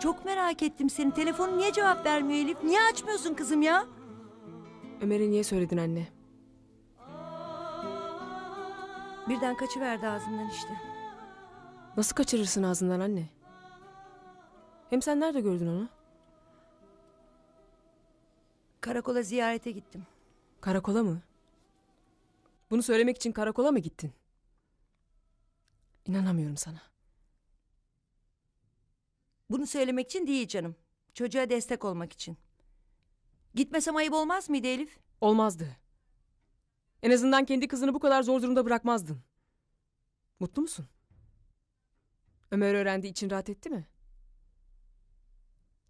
Çok merak ettim seni. Telefonu niye cevap vermiyor Elif? Niye açmıyorsun kızım ya? Ömer'e niye söyledin anne? Birden kaçıverdi ağzımdan işte. Nasıl kaçırırsın ağzından anne? Hem sen nerede gördün onu? Karakola ziyarete gittim. Karakola mı? Bunu söylemek için karakola mı gittin? İnanamıyorum sana. Bunu söylemek için değil canım. Çocuğa destek olmak için. Gitmesem ayıp olmaz mıydı Elif? Olmazdı. En azından kendi kızını bu kadar zor durumda bırakmazdın. Mutlu musun? Ömer öğrendi için rahat etti mi?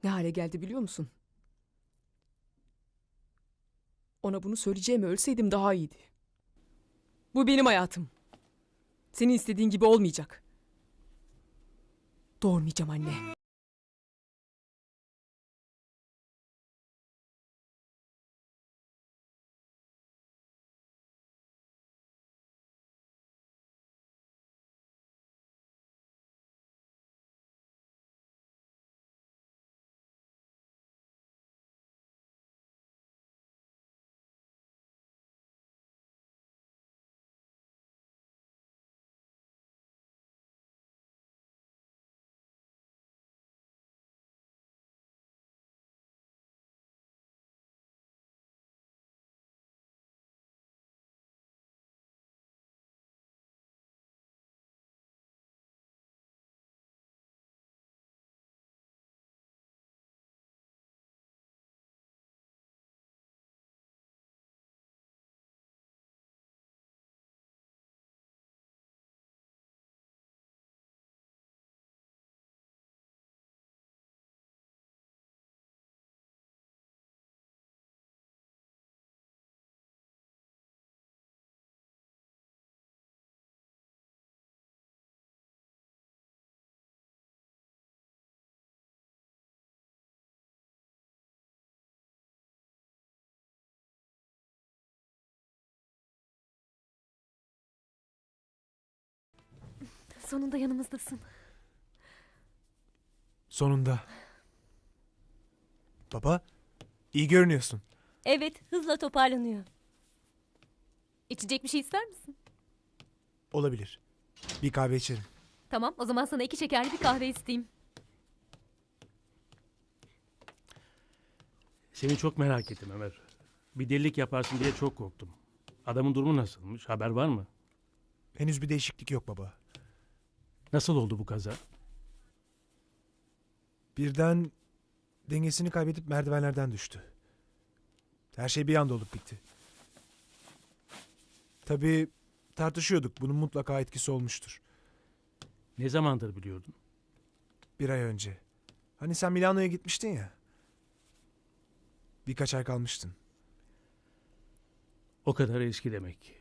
Ne hale geldi biliyor musun? Ona bunu söyleyeceğimi ölseydim daha iyiydi. Bu benim hayatım. Senin istediğin gibi olmayacak. Doğurmayacağım anne. Sonunda yanımızdasın. Sonunda. Baba, iyi görünüyorsun. Evet, hızla toparlanıyor. İçecek bir şey ister misin? Olabilir. Bir kahve içerim. Tamam, o zaman sana iki şekerli bir kahve isteyeyim. Seni çok merak ettim Ömer. Bir delilik yaparsın diye çok korktum. Adamın durumu nasılmış? Haber var mı? Henüz bir değişiklik yok baba. Nasıl oldu bu kaza? Birden dengesini kaybedip merdivenlerden düştü. Her şey bir anda olup bitti. Tabii tartışıyorduk. Bunun mutlaka etkisi olmuştur. Ne zamandır biliyordun? Bir ay önce. Hani sen Milano'ya gitmiştin ya. Birkaç ay kalmıştın. O kadar eski demek.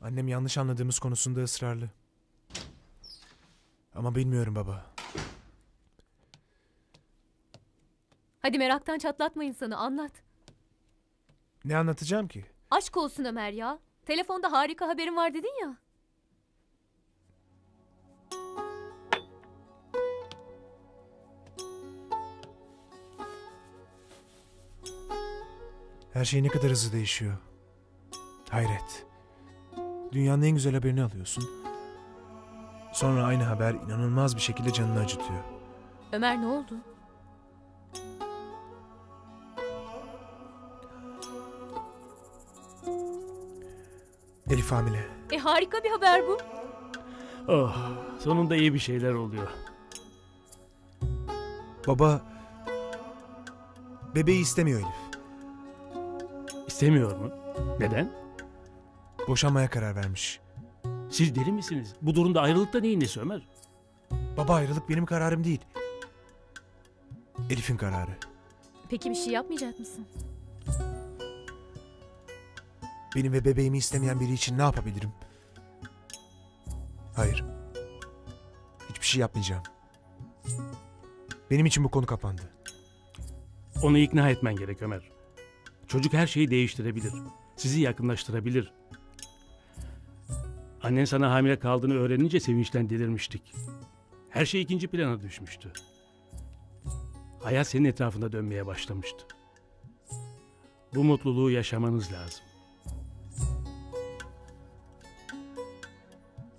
Annem yanlış anladığımız konusunda ısrarlı. Ama bilmiyorum baba. Hadi meraktan çatlatma insanı, anlat. Ne anlatacağım ki? Aşk olsun Ömer ya. Telefonda harika haberin var dedin ya. Her şey ne kadar hızlı değişiyor. Hayret. Dünyanın en güzel haberini alıyorsun. Sonra aynı haber inanılmaz bir şekilde canını acıtıyor. Ömer ne oldu? Elif hamile. E harika bir haber bu. Oh, sonunda iyi bir şeyler oluyor. Baba bebeği istemiyor Elif. İstemiyor mu? Neden? Boşanmaya karar vermiş. Siz deli misiniz? Bu durumda ayrılıkta neyin nesi Ömer? Baba ayrılık benim kararım değil. Elif'in kararı. Peki bir şey yapmayacak mısın? Benim ve bebeğimi istemeyen biri için ne yapabilirim? Hayır. Hiçbir şey yapmayacağım. Benim için bu konu kapandı. Onu ikna etmen gerek Ömer. Çocuk her şeyi değiştirebilir. Sizi yakınlaştırabilir. Annen sana hamile kaldığını öğrenince sevinçten delirmiştik. Her şey ikinci plana düşmüştü. hayat senin etrafında dönmeye başlamıştı. Bu mutluluğu yaşamanız lazım.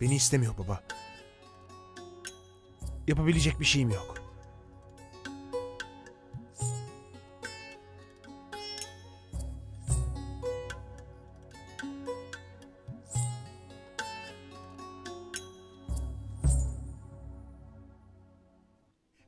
Beni istemiyor baba. Yapabilecek bir şeyim yok.